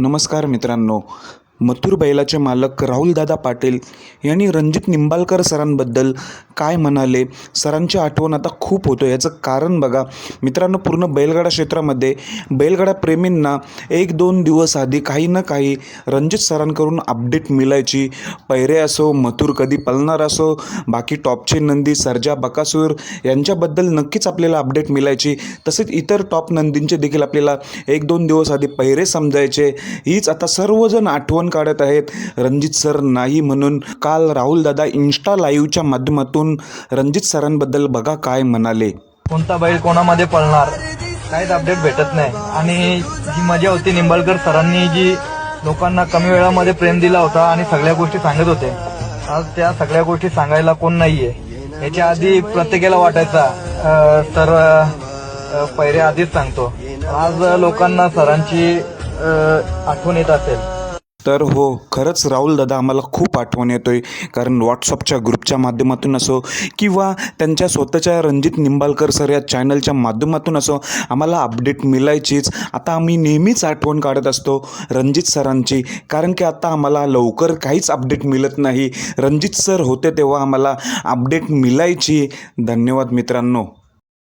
नमस्कार मित्रांनो. मथुर बैलाचे मालक राहुलदादा पाटील यांनी रणजित निंबाळकर सरांबद्दल काय म्हणाले? सरांची आठवण आता खूप होतो याचं कारण बघा. मित्रांनो पूर्ण बैलगाडा क्षेत्रामध्ये बैलगाडा प्रेमींना एक दोन दिवस आधी काही ना काही रणजित सरांकडून अपडेट मिळायची. पैरे असो मथुर कधी पळणार असो बाकी टॉपची नंदी सर्जा बकासूर यांच्याबद्दल नक्कीच आपल्याला अपडेट मिळायची. तसेच इतर टॉप नंदींचे देखील आपल्याला एक दोन दिवस आधी पैरे समजायचे. हीच आता सर्वजण आठवण काढत आहेत. रणजित सर नाही म्हणून काल राहुलदादा इन्स्टा लाईव्हच्या माध्यमातून रणजित सरांबद्दल बघा काय म्हणाले. कोणता बैल कोणामध्ये पळणार? काहीच अपडेट भेटत नाही. आणि जी मजा होती निंबाळकर सरांनी जी लोकांना कमी वेळामध्ये प्रेम दिला होता आणि सगळ्या गोष्टी सांगत होते. आज त्या सगळ्या गोष्टी सांगायला कोण नाहीये. याच्या आधी प्रत्येकाला वाटायचा तर अं, पहिरे आधीच सांगतो. आज लोकांना सरांची आठवण येत असेल. तर हो खरंच राहुल दादा आम्हाला खूप आठवण येतो आहे कारण व्हॉट्सअपच्या ग्रुपच्या माध्यमातून असो किंवा त्यांच्या स्वतःच्या रणजित निंबाळकर सर या चॅनलच्या माध्यमातून असो आम्हाला अपडेट मिळायचीच. आता आम्ही नेहमीच आठवण काढत असतो रणजित सरांची. कारण की आता आम्हाला लवकर काहीच अपडेट मिळत नाही. रणजित सर होते तेव्हा आम्हाला अपडेट मिळायची. धन्यवाद मित्रांनो.